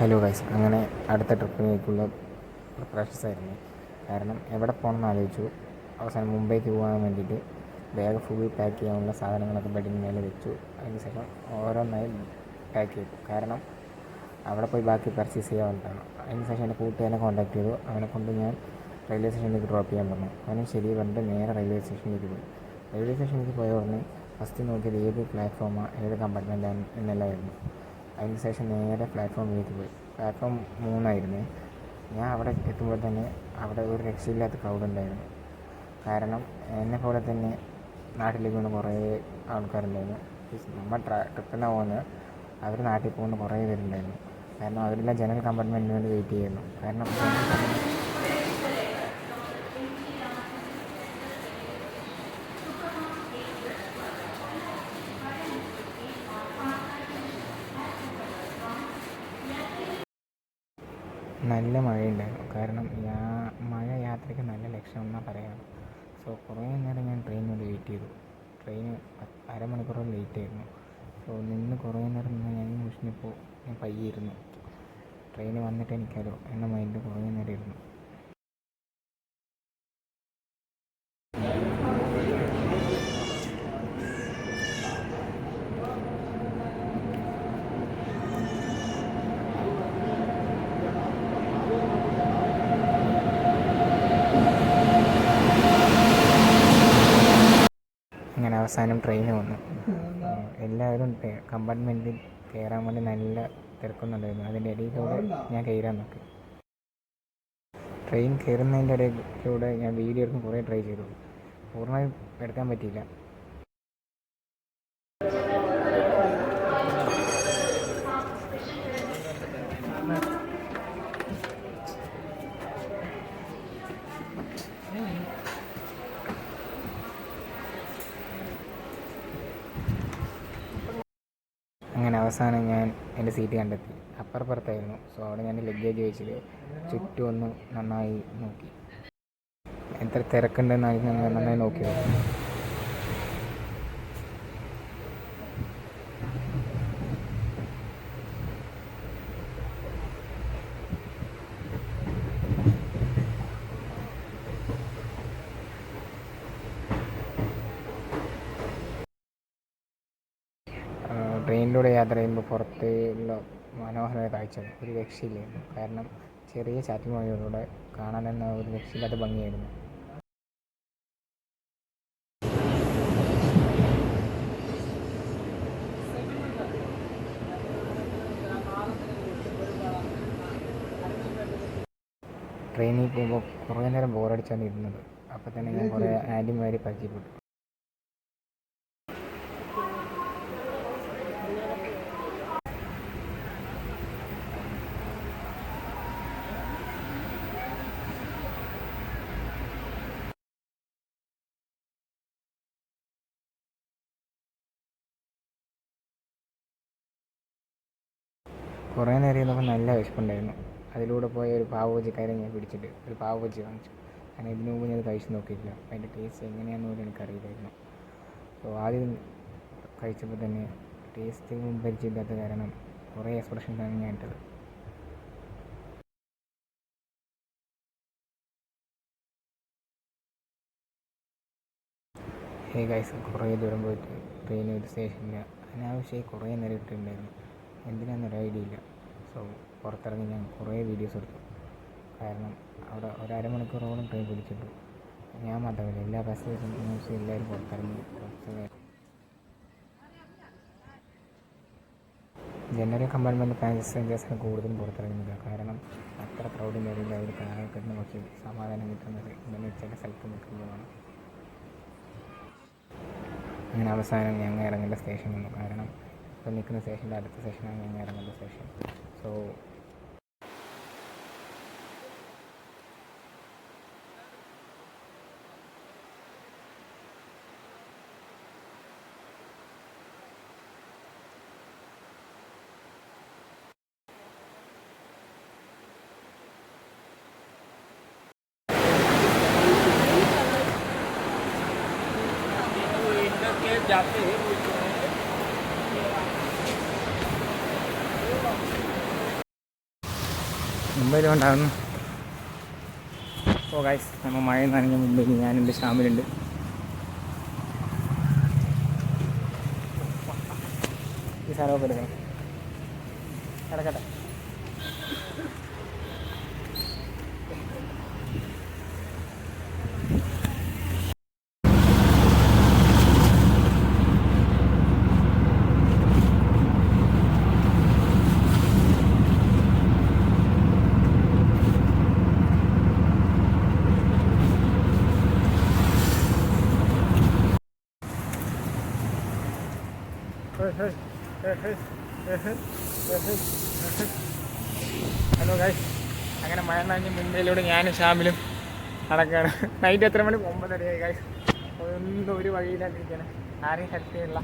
Hello guys അങ്ങനെ അടുത്ത ട്രിപ്പിലേക്കുള്ള preparations ആയിരുന്നു. കാരണം എവിടെ പോകണം എന്ന് ആലോചിച്ചു. അവസാനം മുംബൈക്ക് പോകാൻ വേണ്ടിയിട്ട് ബാഗ് ഫുൾ പാക്ക് ചെയ്യാനുള്ള സാധനങ്ങളൊക്കെ ബെഡിന് മേലെ വെച്ചു. അതിന് ശേഷം ഓരോന്നായി പാക്ക് ചെയ്തു. കാരണം അവിടെ പോയി ബാക്കി പർച്ചേസ് ചെയ്യാവുന്നതാണ്. അതിന് ശേഷം എന്റെ കൂട്ടുകാരനെ കോൺടാക്ട് ചെയ്തു. അവനെ കൊണ്ട് ഞാൻ റെയിൽവേ സ്റ്റേഷനിലേക്ക് ഡ്രോപ്പ് ചെയ്യാൻ പറഞ്ഞു. അവനും ശരി പറഞ്ഞിട്ട് നേരെ റെയിൽവേ സ്റ്റേഷനിലേക്ക് പോയി. റെയിൽവേ സ്റ്റേഷനിലേക്ക് പോയ ഉടനെ ഫസ്റ്റ് നോക്കിയത് ഏത് പ്ലാറ്റ്ഫോമാണ് ഏത് കമ്പാർട്ട്മെന്റാണ് എന്നെല്ലാമായിരുന്നു അതിന് ശേഷം നേരെ പ്ലാറ്റ്ഫോമിലേക്ക് പോയി. പ്ലാറ്റ്ഫോം മൂന്നായിരുന്നു. ഞാൻ അവിടെ എത്തുമ്പോൾ തന്നെ അവിടെ ഒരു രക്ഷയില്ലാത്ത ക്രൗഡ് ഉണ്ടായിരുന്നു. കാരണം എന്നെ പോലെ തന്നെ നാട്ടിലേക്ക് പോകുന്ന കുറേ ആൾക്കാരുണ്ടായിരുന്നു. നമ്മൾ ട്രാ ട്രിപ്പിനാണ് പോകുന്നത് അവർ നാട്ടിൽ പോകുന്ന കുറേ പേരുണ്ടായിരുന്നു. കാരണം അവരെല്ലാം ജനറൽ കമ്പാർട്ട്മെന്റിന് വേണ്ടി വെയിറ്റ് ചെയ്യുന്നു. കാരണം നല്ല മഴയുണ്ടായിരുന്നു. കാരണം യാ മഴ യാത്രയ്ക്ക് നല്ല ലക്ഷണം എന്നാണ് പറയാറ് സോ കുറേ നേരം ഞാൻ ട്രെയിനിന് വേണ്ടി വെയിറ്റ് ചെയ്തു. ട്രെയിന് അരമണിക്കൂറോളം ലേറ്റ് ആയിരുന്നു. സോ നിന്ന് കുറേ നേരം നിന്ന് ഞാൻ മുഷിഞ്ഞപ്പോൾ ഞാൻ പയ്യെ ഇരുന്നു. ട്രെയിൻ വന്നിട്ട് എനിക്കല്ലോ എന്ന മൈൻഡ് കുറേ നേരം ഇരുന്നു അങ്ങനെ അവസാനം ട്രെയിൻ വന്നു. എല്ലാവരും കമ്പാർട്ട്മെന്റിൽ കയറാൻ വേണ്ടി നല്ല തിരക്കുന്നുണ്ടായിരുന്നു. അതിന്റെ ഇടയിലൂടെ ഞാൻ കയറാൻ നോക്കി. ട്രെയിൻ കയറുന്നതിന്റെ ഇടയിലൂടെ ഞാൻ വീഡിയോ എടുക്കാൻ കുറേ ട്രൈ ചെയ്തു. പൂർണമായും എടുക്കാൻ പറ്റിയില്ല. അവസാനം ഞാൻ എന്റെ സീറ്റ് കണ്ടെത്തി. അപ്പുറപ്പുറത്തായിരുന്നു. സോ അവിടെ ഞാൻ ലഗേജ് വെച്ചത് ചുറ്റും ഒന്ന് നന്നായി നോക്കി. എത്ര തിരക്കുണ്ടെന്ന് ഞാൻ നന്നായി നോക്കി ട്രെയിനിലൂടെ യാത്ര ചെയ്യുമ്പോൾ പുറത്തുള്ള മനോഹരമായ കാഴ്ചകൾ ഒരു രക്ഷയില്ലായിരുന്നു. കാരണം ചെറിയ ചാറ്റൽ മഴയിലൂടെ കാണാൻ തന്നെ ഒരു രക്ഷയില്ലാത്ത ഭംഗിയായിരുന്നു. ട്രെയിനിൽ പോകുമ്പോൾ കുറേ നേരം ബോറടിച്ചാണ് ഇരുന്നത്. അപ്പോൾ തന്നെ ഞാൻ കുറേ ആന്റിമാരെ പരിചയപ്പെട്ടു. കുറേ നേരം ഇരുന്നപ്പോൾ നല്ല വിശപ്പുണ്ടായിരുന്നു. അതിലൂടെ പോയ ഒരു പാവ് ബജിക്കാരെ ഞാൻ പിടിച്ചിട്ട് ഒരു പാവ് ബജി വാങ്ങിച്ചു. കാരണം ഇതിനു മുമ്പ് ഞാൻ കഴിച്ച് നോക്കിയിട്ടില്ല. അപ്പോൾ അതിന്റെ ടേസ്റ്റ് എങ്ങനെയാണെന്ന് പോലും എനിക്കറിയില്ലായിരുന്നു സോ ആദ്യം കഴിച്ചപ്പോൾ തന്നെ ടേസ്റ്റ് പരിചയമില്ലാത്ത കാരണം കുറേ എക്സ്പ്രഷൻസാണ് ഞാൻ ഇട്ടത്. ഹേ ഗൈസ് കുറേ ദൂരം പോയിട്ട് ട്രെയിൻ ഒരു സ്റ്റേഷനില്ല അനാവശ്യമായി കുറേ നേരം ഇട്ടിട്ടുണ്ടായിരുന്നു. എന്തിനാണെന്നൊരു ഐഡിയ ഇല്ല. സോ പുറത്തിറങ്ങി ഞാൻ കുറേ വീഡിയോസ് എടുത്തു. കാരണം അവിടെ ഒരു അരമണിക്കൂറോളം ട്രെയിൻ പിടിച്ചിട്ടു. ഞാൻ മാത്രമല്ല എല്ലാ പാസഞ്ചേഴ്സും ന്യൂസും എല്ലാവരും പുറത്തിറങ്ങി. ജനറൽ കമ്പാർട്ട്മെന്റ് പാസഞ്ചേഴ്സാണ് കൂടുതലും പുറത്തിറങ്ങുന്നത് കാരണം അത്ര ക്രൗഡിന്റെ ഇടയിൽ അവർ കിട്ടുന്ന കുറച്ച് സമാധാനം കിട്ടുന്നത് ഇങ്ങനെ ചില സ്ഥലത്ത് നിൽക്കുമ്പോഴാണ് അങ്ങനെ അവസാനം ഞങ്ങൾ ഇറങ്ങേണ്ട സ്റ്റേഷൻ വന്നു. കാരണം ഇപ്പോൾ നിൽക്കുന്ന സ്റ്റേഷൻ്റെ അടുത്ത സ്റ്റേഷനാണ് ഞങ്ങൾ ഇറങ്ങേണ്ട സ്റ്റേഷൻ സോ जाते हैं മുംബൈയിൽ ഉണ്ടാകുന്നു ഓ ഗൈസ് നമ്മൾ മഴ നനഞ്ഞ മുംബൈയിൽ ഞാനെന്റെ ഷാമിലുണ്ട് ഈ സാധനമൊക്കെ എടുക്കണം. കിടക്കട്ടെ ഹലോ ഗൈസ് അങ്ങനെ മഴ നനഞ്ഞ് മുംബൈയിലൂടെ ഞാനും ഷാമിലും നടക്കുകയാണ്. നൈറ്റ് എത്ര മണി? ഒമ്പതരയായി ഗൈസ് ഒന്നും ഒരു വഴിയില്ലാണ്ടിരിക്കുകയാണ്. ആരെയും ഹെൽപ്പ് ചെയ്യില്ല